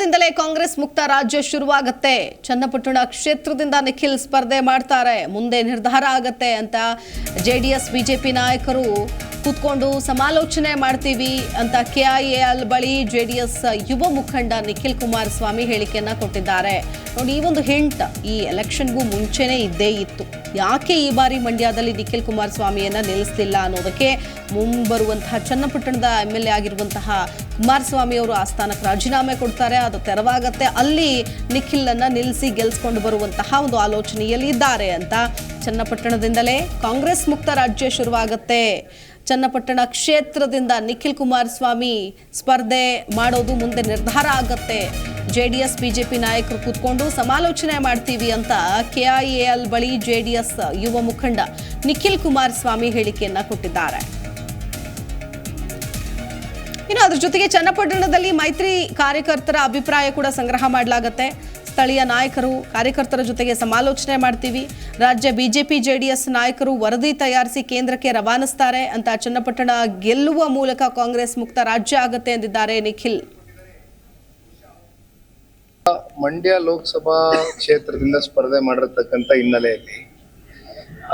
ಚನ್ನಪಟ್ಟಣದಿಂದಲೇ ಕಾಂಗ್ರೆಸ್ ಮುಕ್ತ ರಾಜ್ಯ ಶುರುವಾಗತ್ತೆ. ಚನ್ನಪಟ್ಟಣ ಕ್ಷೇತ್ರದಿಂದ ನಿಖಿಲ್ ಸ್ಪರ್ಧೆ ಮಾಡ್ತಾರೆ. ಮುಂದೆ ನಿರ್ಧಾರ ಆಗತ್ತೆ ಅಂತ ಜೆಡಿಎಸ್, ಬಿಜೆಪಿ ನಾಯಕರು ಕೂತ್ಕೊಂಡು ಸಮಾಲೋಚನೆ ಮಾಡ್ತೀವಿ ಅಂತ ಕೆಐಎಲ್ ಬಳಿ ಜೆಡಿಎಸ್ ಯುವ ಮುಖಂಡ ನಿಖಿಲ್ ಕುಮಾರಸ್ವಾಮಿ ಹೇಳಿಕೆಯನ್ನ ಕೊಟ್ಟಿದ್ದಾರೆ. ನೋಡಿ, ಈ ಒಂದು ಹಿಂಟ್ ಈ ಎಲೆಕ್ಷನ್ಗೂ ಮುಂಚೆನೇ ಇದ್ದೇ ಇತ್ತು. ಯಾಕೆ ಈ ಬಾರಿ ಮಂಡ್ಯದಲ್ಲಿ ನಿಖಿಲ್ ಕುಮಾರಸ್ವಾಮಿಯನ್ನ ನಿಲ್ಲಿಸಲಿಲ್ಲ ಅನ್ನೋದಕ್ಕೆ ಮುಂಬರುವಂತಹ ಚನ್ನಪಟ್ಟಣದ ಎಂ ಎಲ್ ಎ ಆಗಿರುವಂತಹ ಕುಮಾರಸ್ವಾಮಿ ಅವರು ಆ ಸ್ಥಾನಕ್ಕೆ ರಾಜೀನಾಮೆ ಕೊಡ್ತಾರೆ. ಅದು ತೆರವಾಗತ್ತೆ. ಅಲ್ಲಿ ನಿಖಿಲ್ ಅನ್ನ ನಿಲ್ಲಿಸಿ ಗೆಲ್ಸ್ಕೊಂಡು ಬರುವಂತಹ ಒಂದು ಆಲೋಚನೆಯಲ್ಲಿ ಇದ್ದಾರೆ ಅಂತ. ಚನ್ನಪಟ್ಟಣದಿಂದಲೇ ಕಾಂಗ್ರೆಸ್ ಮುಕ್ತ ರಾಜ್ಯ ಶುರುವಾಗತ್ತೆ. ಚನ್ನಪಟ್ಟಣ ಕ್ಷೇತ್ರದಿಂದ ನಿಖಿಲ್ ಕುಮಾರಸ್ವಾಮಿ ಸ್ಪರ್ಧೆ ಮಾಡೋದು ಮುಂದೆ ನಿರ್ಧಾರ ಆಗತ್ತೆ. ಜೆಡಿಎಸ್, ಬಿಜೆಪಿ ನಾಯಕರು ಕೂತ್ಕೊಂಡು ಸಮಾಲೋಚನೆ ಮಾಡ್ತೀವಿ ಅಂತ ಕೆಐಎಎಲ್ ಬಳಿ ಜೆಡಿಎಸ್ ಯುವ ಮುಖಂಡ ನಿಖಿಲ್ ಕುಮಾರಸ್ವಾಮಿ ಹೇಳಿಕೆಯನ್ನ ಕೊಟ್ಟಿದ್ದಾರೆ. ಇನ್ನು ಅದ್ರ ಜೊತೆಗೆ ಚನ್ನಪಟ್ಟಣದಲ್ಲಿ ಮೈತ್ರಿ ಕಾರ್ಯಕರ್ತರ ಅಭಿಪ್ರಾಯ ಕೂಡ ಸಂಗ್ರಹ ಮಾಡಲಾಗತ್ತೆ. ಸ್ಥಳೀಯ ನಾಯಕರು, ಕಾರ್ಯಕರ್ತರ ಜೊತೆಗೆ ಸಮಾಲೋಚನೆ ಮಾಡ್ತೀವಿ. ರಾಜ್ಯ ಬಿಜೆಪಿ, ಜೆಡಿಎಸ್ ನಾಯಕರು ವರದಿ ತಯಾರಿಸಿ ಕೇಂದ್ರಕ್ಕೆ ರವಾನಿಸ್ತಾರೆ ಅಂತ ಚನ್ನಪಟ್ಟಣ ಗೆಲ್ಲುವ ಮೂಲಕ ಕಾಂಗ್ರೆಸ್ ಮುಕ್ತ ರಾಜ್ಯ ಆಗತ್ತೆ ಎಂದಿದ್ದಾರೆ ನಿಖಿಲ್. ಮಂಡ್ಯ ಲೋಕಸಭಾ ಕ್ಷೇತ್ರದಿಂದ ಸ್ಪರ್ಧೆ ಮಾಡಿರ್ತಕ್ಕಂಥ ಹಿನ್ನೆಲೆಯಲ್ಲಿ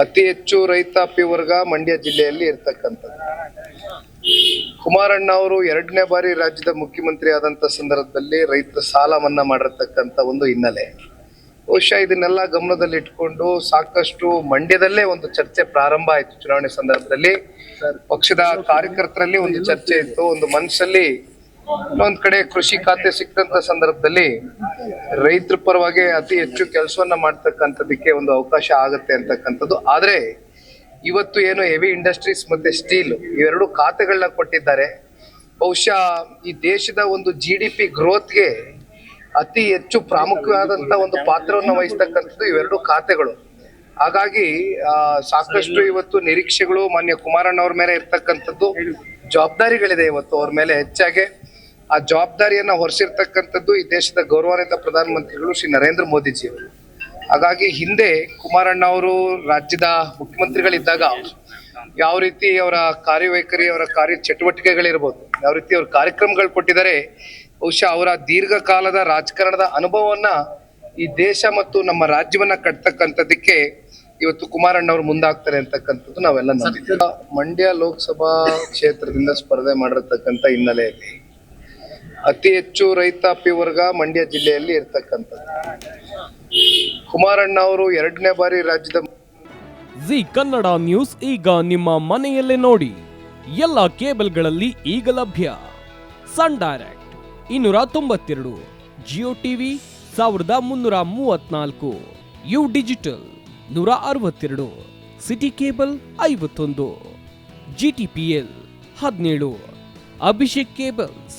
ಅತಿ ಹೆಚ್ಚು ರೈತಾಪಿ ವರ್ಗ ಮಂಡ್ಯ ಜಿಲ್ಲೆಯಲ್ಲಿ ಇರ್ತಕ್ಕಂಥದ್ದು. ಕುಮಾರಣ್ಣ ಅವರು ಎರಡನೇ ಬಾರಿ ರಾಜ್ಯದ ಮುಖ್ಯಮಂತ್ರಿ ಆದಂತ ಸಂದರ್ಭದಲ್ಲಿ ರೈತರ ಸಾಲ ಮನ್ನಾ ಮಾಡಿರ್ತಕ್ಕಂಥ ಒಂದು ಹಿನ್ನೆಲೆ. ಬಹುಶಃ ಇದನ್ನೆಲ್ಲ ಗಮನದಲ್ಲಿ ಇಟ್ಕೊಂಡು ಸಾಕಷ್ಟು ಮಂಡ್ಯದಲ್ಲೇ ಒಂದು ಚರ್ಚೆ ಪ್ರಾರಂಭ ಆಯಿತು ಚುನಾವಣೆ ಸಂದರ್ಭದಲ್ಲಿ. ಪಕ್ಷದ ಕಾರ್ಯಕರ್ತರಲ್ಲಿ ಒಂದು ಚರ್ಚೆ ಇತ್ತು. ಒಂದು ಮನಸ್ಸಲ್ಲಿ ಇನ್ನೊಂದ್ ಕಡೆ ಕೃಷಿ ಖಾತೆ ಸಿಕ್ಕಂತ ಸಂದರ್ಭದಲ್ಲಿ ರೈತರ ಪರವಾಗಿ ಅತಿ ಹೆಚ್ಚು ಕೆಲಸವನ್ನ ಮಾಡ್ತಕ್ಕಂಥದಕ್ಕೆ ಒಂದು ಅವಕಾಶ ಆಗತ್ತೆ ಅಂತಕ್ಕಂಥದ್ದು. ಆದ್ರೆ ಇವತ್ತು ಏನು ಹೆವಿ ಇಂಡಸ್ಟ್ರೀಸ್ ಮತ್ತೆ ಸ್ಟೀಲ್ ಇವೆರಡು ಖಾತೆಗಳನ್ನ ಕೊಟ್ಟಿದ್ದಾರೆ. ಬಹುಶಃ ಈ ದೇಶದ ಒಂದು ಜಿ ಡಿ ಪಿ ಗ್ರೋತ್ಗೆ ಅತಿ ಹೆಚ್ಚು ಪ್ರಾಮುಖ್ಯವಾದಂತ ಒಂದು ಪಾತ್ರವನ್ನು ವಹಿಸ್ತಕ್ಕಂಥದ್ದು ಇವೆರಡು ಖಾತೆಗಳು. ಹಾಗಾಗಿ ಸಾಕಷ್ಟು ಇವತ್ತು ನಿರೀಕ್ಷೆಗಳು ಮಾನ್ಯ ಕುಮಾರಣ್ಣ ಅವ್ರ ಮೇಲೆ ಇರ್ತಕ್ಕಂಥದ್ದು ಜವಾಬ್ದಾರಿಗಳಿದೆ ಇವತ್ತು ಅವ್ರ ಮೇಲೆ ಹೆಚ್ಚಾಗಿ. ಆ ಜವಾಬ್ದಾರಿಯನ್ನ ಹೊರಿಸಿರ್ತಕ್ಕಂಥದ್ದು ಈ ದೇಶದ ಗೌರವಾನ್ವಿತ ಪ್ರಧಾನಮಂತ್ರಿಗಳು ಶ್ರೀ ನರೇಂದ್ರ ಮೋದಿಜಿ ಅವರು ಹಾಗಾಗಿ ಹಿಂದೆ ಕುಮಾರಣ್ಣ ಅವರು ರಾಜ್ಯದ ಮುಖ್ಯಮಂತ್ರಿಗಳಿದ್ದಾಗ ಯಾವ ರೀತಿ ಅವರ ಕಾರ್ಯವೈಖರಿ ಅವರ ಕಾರ್ಯ ಚಟುವಟಿಕೆಗಳಿರ್ಬೋದು ಯಾವ ರೀತಿ ಅವ್ರ ಕಾರ್ಯಕ್ರಮಗಳು ಕೊಟ್ಟಿದ್ದಾರೆ ಬಹುಶಃ ಅವರ ದೀರ್ಘಕಾಲದ ರಾಜಕಾರಣದ ಅನುಭವವನ್ನ ಈ ದೇಶ ಮತ್ತು ನಮ್ಮ ರಾಜ್ಯವನ್ನ ಕಟ್ತಕ್ಕಂಥದ್ದಕ್ಕೆ ಇವತ್ತು ಕುಮಾರಣ್ಣ ಅವರು ಮುಂದಾಗ್ತಾರೆ ಅಂತಕ್ಕಂಥದ್ದು ನಾವೆಲ್ಲ ನಂಬಿದ್ದೀವಿ. ಮಂಡ್ಯ ಲೋಕಸಭಾ ಕ್ಷೇತ್ರದಿಂದ ಸ್ಪರ್ಧೆ ಮಾಡಿರ್ತಕ್ಕಂಥ ಹಿನ್ನೆಲೆಯಲ್ಲಿ ಅತಿ ಹೆಚ್ಚು ರೈತಾಪಿ ವರ್ಗ ಮಂಡ್ಯ ಜಿಲ್ಲೆಯಲ್ಲಿ ಇರ್ತಕ್ಕಂಥದ್ದು. ಕುಮಾರಣ್ಣ ಅವರು ಎರಡನೇ ಬಾರಿ ರಾಜ್ಯದ ಜಿ ಕನ್ನಡ ನ್ಯೂಸ್ ಈಗ ನಿಮ್ಮ ಮನೆಯಲ್ಲೇ ನೋಡಿ. ಎಲ್ಲ ಕೇಬಲ್ಗಳಲ್ಲಿ ಈಗ ಲಭ್ಯ. ಸನ್ ಡೈರೆಕ್ಟ್ ಇನ್ನೂರ ತೊಂಬತ್ತೆರಡು, ಜಿಯೋ ಟಿವಿ ಸಾವಿರದ ಮುನ್ನೂರ ಮೂವತ್ನಾಲ್ಕು ಯು ಡಿಜಿಟಲ್ ನೂರ ಅರವತ್ತೆರಡು, ಸಿಟಿ ಕೇಬಲ್ ಐವತ್ತೊಂದು, ಜಿ ಟಿ ಪಿ ಎಲ್ ಹದಿನೇಳು, ಅಭಿಷೇಕ್ ಕೇಬಲ್ಸ್